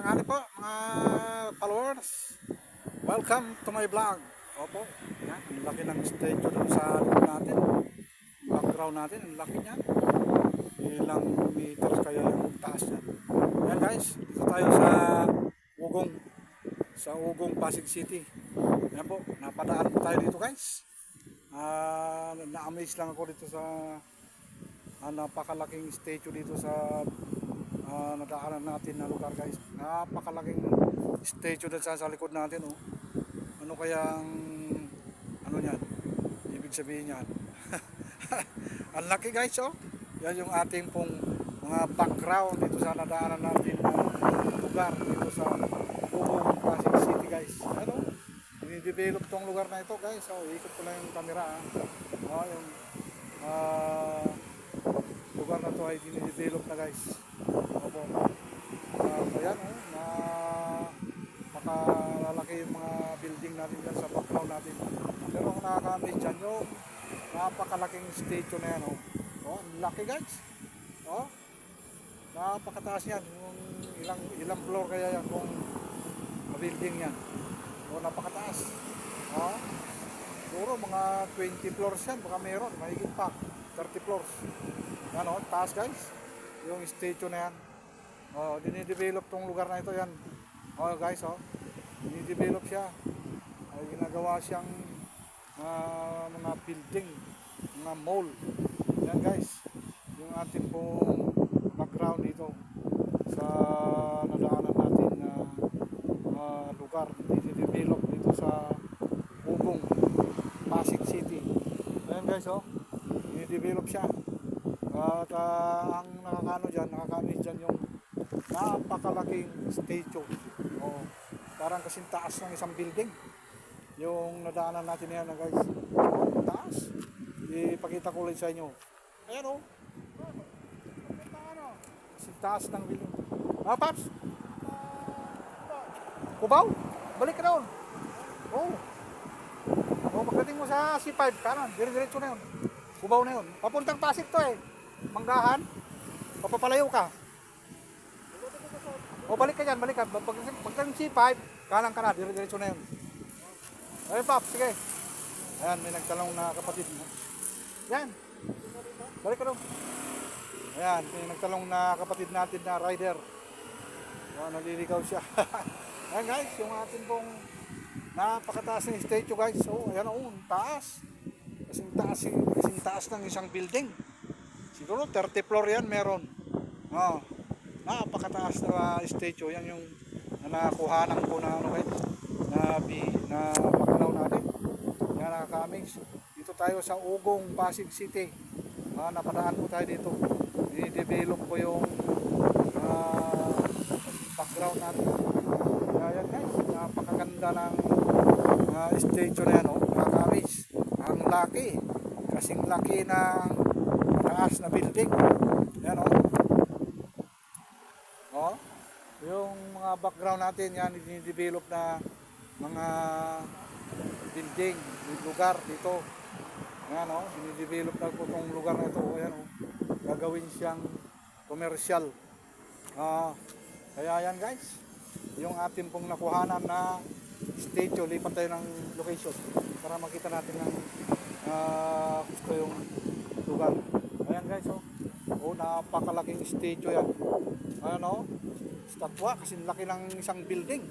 tanghali po mga followers. Welcome to my vlog. Opo, yan, ang laki ng statue doon sa likod natin. Background natin, ang laki niya. Ilang meters kaya yung taas niya. Yan guys, dito tayo sa Ugong. Sa Ugong, Pasig City. Yan po, napadaan po tayo dito guys. Ah, na-amaze lang ako dito sa ah, napakalaking statue dito sa ah, nadaanan natin na lugar guys. Napakalaking statue doon sa, likod natin oh. Ano kayang ano niyan? Ibig sabihin niyan. Ang laki guys oh. Yan yung ating pong mga background dito sa nadaanan natin na lugar dito sa Bubong Pasig City guys. Ano? Dinidevelop tong lugar na ito guys. So, ikot ko lang yung camera ah. Oh, yung ah, lugar na to ay dinidevelop na guys. Opo. Uh, ayan oh, na makalalaki yung mga building natin dyan sa background natin. Pero ang nakaka-amaze dyan yung napakalaking statue na yan oh. Oh, ang laki guys. Oh. Napakataas yan. Yung ilang ilang floor kaya yan kung building yan. Oh, napakataas. Oh. Siguro mga 20 floors yan, baka meron, mahigit pa. 30 floors. Yan oh, taas guys. Yung statue na yan. Oh, dinidevelop tong lugar na ito yan. Oh guys, oh. Dinidevelop siya. Ay ginagawa siyang ah, mga building, mga mall. Yan guys. Yung ating pong background dito sa nadaanan natin na ah, lugar dinidevelop dito sa Ugong, Pasig City. Ayan guys, oh. Dinidevelop siya. At ah, ang nakakano dyan, nakakamiss dyan yung napakalaking statue. Oh, parang kasing taas ng isang building. Yung nadaanan natin yan guys. Oh, taas. Ipakita ko ulit sa inyo. Ayan oh. Kasing taas ng building. Ah, Paps! Kubaw? Balik ka doon. Oh. Oh, pagdating mo sa C5, kanan, dire-diretso na yun. Kubaw na yun. Papuntang Pasig to eh. Manggahan. Papapalayo ka. O balik ka dyan, balik ka. Pag, pagdating C5, kanan ka na, dire-diretso na yun. Ayun Pap, sige. Ayan, may nagtanong na kapatid mo. Yan. Balik ka doon. Ayan, may nagtanong na kapatid natin na rider. Oh, naliligaw siya. ayan guys, yung atin pong napakataas ng statue guys. So, ayan o, taas. Kasing taas, kasing taas ng isang building. Siguro 30 floor yan meron. Oh, napakataas na statue. Yan yung na nakuhanan ko na ano guys. Na, na background natin. Yan nakaka-amaze. Tayo sa Ugong, Pasig City. Ah, napadaan po tayo dito. I-develop ko yung ah, background natin. Kaya yan guys, napakaganda ng uh, statue na yan, oh. nakaka-amaze. Ang laki, kasing laki ng taas na building. Yan oh. Oh, yung mga background natin, yan, dinidevelop na mga building, lugar dito. Yan oh, dinidevelop na po itong lugar na ito. Ayan oh, gagawin siyang commercial. Ah, kaya yan guys, yung ating pong nakuhanan na statue, lipat tayo ng location para makita natin ng ah, gusto yung lugar. Ayan guys, oh. Oh, napakalaking statue yan. Ayan oh. Statwa, kasi laki ng isang building.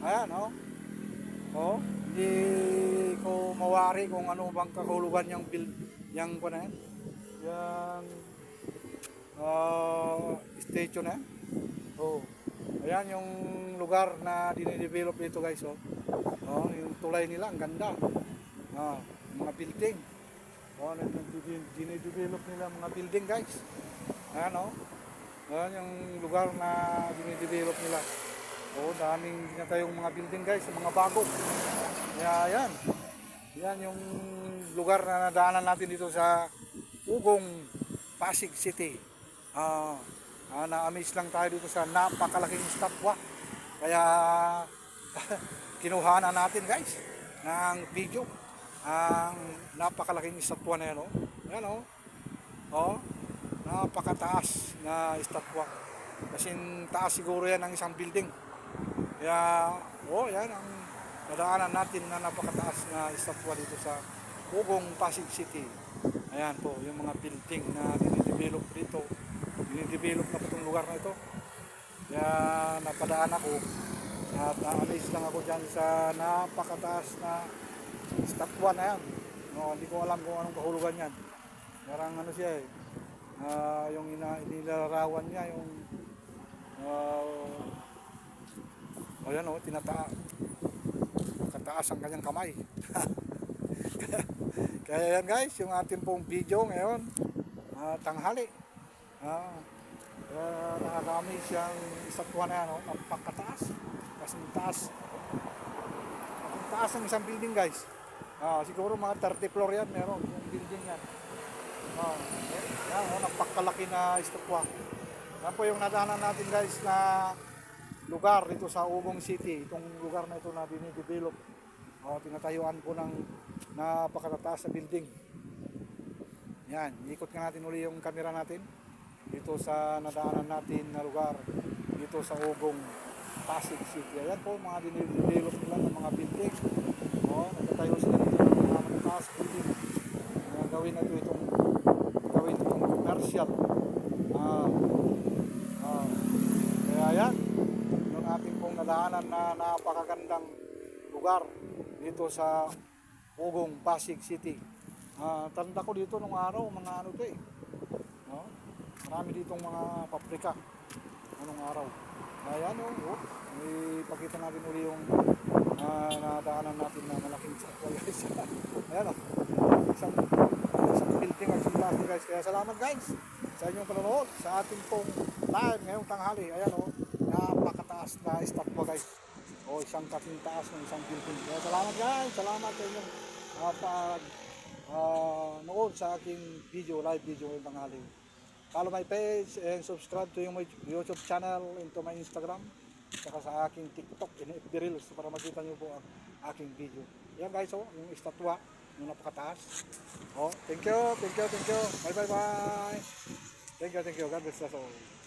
Ayan oh. Oh, hindi ko mawari kung ano bang kahulugan yung build, yung ko na yan. Yung ah, statue na yan. Oh. Ayan yung lugar na dinidevelop dito guys. Oh. Oh, yung tulay nila, ang ganda. Ah, mga building. Oh, dinidevelop nila mga building guys. Ayan oh. Ayan yung lugar na dinidevelop nila. Oh, daming na tayong mga building guys, mga bago. Kaya ayan. Yan yung lugar na nadaanan natin dito sa Ugong, Pasig City. Ah, Ah, na-amaze lang tayo dito sa napakalaking statwa. Kaya kinuha na natin guys ng video ang napakalaking statwa na yan. Oh. Yan oh. Oh, napakataas na estatwa. Kasing taas siguro yan ng isang building. Kaya, oh, yan ang nadaanan natin na napakataas na estatwa dito sa Ugong, Pasig City. Ayan po, yung mga building na dinidevelop dito. Dinidevelop na po itong lugar na ito. Kaya napadaan ako at naalis lang ako dyan sa napakataas na estatwa na yan. No, hindi ko alam kung anong kahulugan yan. Parang ano siya eh. ah, yung ina, inilarawan niya, yung uh, o yan o, tinata kataas ang kanyang kamay. Kaya yan guys, yung ating pong video ngayon, ah, tanghali. Ah, kaya nakakami siyang estatwa na yan, oh, napakataas. Kasing taas. Kasing taas ng isang building guys. Ah, siguro mga 30 floor yan meron, yung building yan. Ah, eh, yan, oh, napakalaki na estatwa. Yan po yung nadaanan natin guys na lugar dito sa Ugong City. Itong lugar na ito na dinidevelop. O, tinatayuan po ng napakatataas na building. Yan, ikot nga natin uli yung camera natin dito sa nadaanan natin na lugar dito sa Ugong Pasig City. Ayan po mga dinidevelop nila ng mga building. O, nagtatayo sila dito ng mga matataas building. Uh, gawin na ito itong gawin itong commercial. Ah, ah, kaya yan, yung ating pong nadaanan na napakagandang lugar dito sa Ugong, Pasig City. Ah, tanda ko dito nung araw, mga ano to eh. No? Marami ditong mga paprika anong araw. Ayan o, oh, ipakita natin uli yung ah, nadaanan natin na malaking sakwa guys. Ayan o, isang, isang building ang simbahan guys. Kaya salamat guys sa inyong panonood sa ating pong live ngayong tanghali. Ayan o, napakataas na estatwa guys. O isang kating taas ng isang building. Kaya salamat guys, salamat sa inyong uh, pag uh, nood sa aking video, live video ngayong tanghali. Follow my page and subscribe to my YouTube channel and to my Instagram. Saka sa aking TikTok and FB Reels para makita niyo po ang aking video. Yan guys, oh, yung estatwa, yung napakataas. Oh, thank you, thank you, thank you. Bye bye bye. Thank you, thank you. God bless us all.